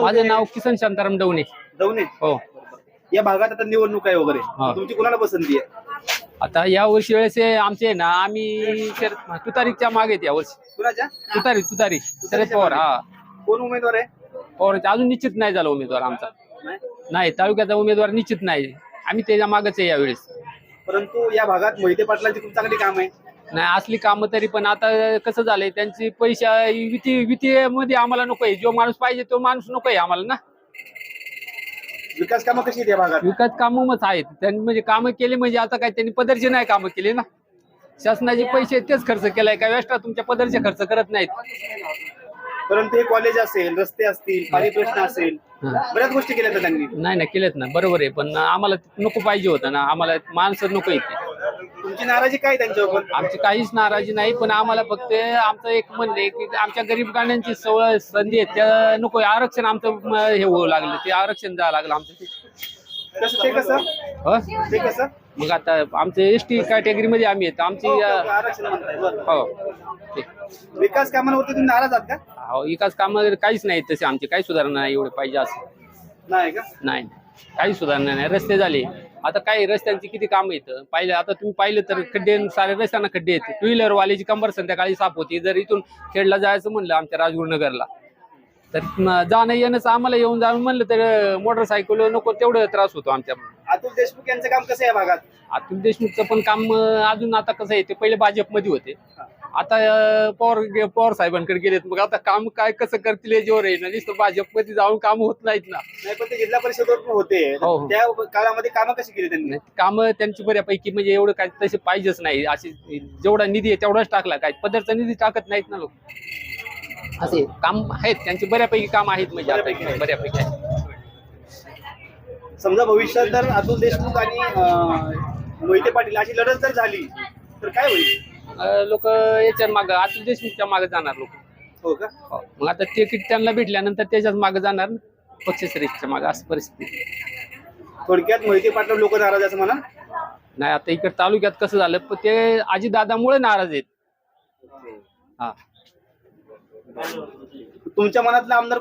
माझं नाव किसन शांताराम डवणे. दौने हो. या भागात आता निवडणूक आहे वगैरे. हा. तुमची कोणाला पसंती आहे? आता या वर्षी वेळेस हे आमचे ना आम्ही शर- तुतारीच्या मागे आहेत या वर्षी. कुणाच्या तुतारी तुतारी. शरद पवार हा. कोण उमेदवार आहे? पवारचे अजून निश्चित नाही झाला उमेदवार आमचा. नाही? नाही तालुक्याचा उमेदवार निश्चित नाही. आम्ही त्याच्या मागच आहे यावेळेस परंतु या भागात मोहिते पाटलांची खूप चांगली काम आहे. नाही असली कामं तरी पण आता कसं झालंय त्यांची पैशा विती वितीमध्ये आम्हाला नकोय. जो माणूस पाहिजे तो माणूस नकोय आम्हाला ना. विकास कामं कशी आहेत या भागात? विकास कामच आहेत. त्यांनी म्हणजे कामं केली म्हणजे आता काय त्यांनी पदरचे नाही कामं केली ना. शासनाचे पैसे तेच खर्च केलाय. काय एक्स्ट्रा तुमच्या पदरचे खर्च करत नाहीत. परंतु हे कॉलेज असेल रस्ते असतील पाणी प्रश्न असेल हा. बऱ्याच गोष्टी केल्या आहेत त्यांनी. नाही ना केलेत ना. बरोबर आहे. पण आम्हाला नको पाहिजे होतं ना. आम्हाला माणसं नको येते तुमची नाराजी काय त्यांच्यावर आमची काहीच नाराजी नाही पण आम्हाला फक्त आमचं एक म्हणणं आहे की आमच्या गरीब गाण्यांची सवय संधी आहे त्या नको आरक्षण आमचं म, हे होऊ लागलं ते आरक्षण द्यावं लागलं आमचं ते. कसं ते कसं हो? ते कसं मग आता आमचं एस टी कॅटेगरी मध्ये आम्ही येतो आमची अं, आरक्षण म्हणताय बरं. हो ते. विकास कामांवरती तुम्ही नाराज आहात का हो विकास काम काहीच नाही तसे आमचे काही सुधारणा नाही एवढे पाहिजे असं नाही का नाही. काही सुधारणा नाही. रस्ते झाले. आता काही रस्त्यांची किती काम येतं पाहिलं आता तुम्ही पाहिलं तर खड्डे सारे रस्त्यांना खड्डे येते टू व्हीलर वाल्याची कंबर संध्याकाळी साफ होती. जर इथून खेडला जायचं म्हणलं आमच्या राजगुरुनगरला तर जाणं येणंच आम्हाला येऊन जाऊन म्हणलं तर मोटरसायकल नको तेवढं त्रास होतो आमच्या. अतुल देशमुख यांचं काम कसं आहे भागात? अतुल देशमुखचं पण काम अजून आता कसं आहे ते पहिले भाजपमध्ये होते. आता पवार पवार साहेबांकडे गेलेत. मग आता काम काय कसं करतील याच्यावर आहे ना? नुसतं भाजपमध्ये जाऊन काम होत नाहीत ना. नाही पण ते जिल्हा परिषदेवर पण होते. हो, हो. त्या काळामध्ये कामं कशी केली त्यांनी? काम त्यांची बऱ्यापैकी म्हणजे एवढं काय तसे पाहिजेच नाही. असे जेवढा निधी आहे तेवढाच टाकला. काय पदरचा निधी टाकत नाहीत ना लोक. असे. काम आहेत. त्यांची बऱ्यापैकी काम आहेत म्हणजे बऱ्यापैकी आता आहेत. बऱ्यापैकी आहेत. समजा भविष्यात जर अतुल देशमुख आणि अं, मोहिते पाटील अशी लढत जर झाली तर काय होईल? लोक याच्या माग अतुल देशमुखच्या मागे जाणार लोक. हो का? मग आता तिकीट त्यांना भेटल्यानंतर त्याच्याच मागे जाणार पक्षश्रेष्ठच्या मागे असं परिस्थिती. थोडक्यात मोहिते पाटील लोक नाराज असं म्हणा. नाही आता इकडे तालुक्यात कसं झालं पण ते अजितदादामुळे नाराज आहेत. हा. तुमच्या मनातला आमदार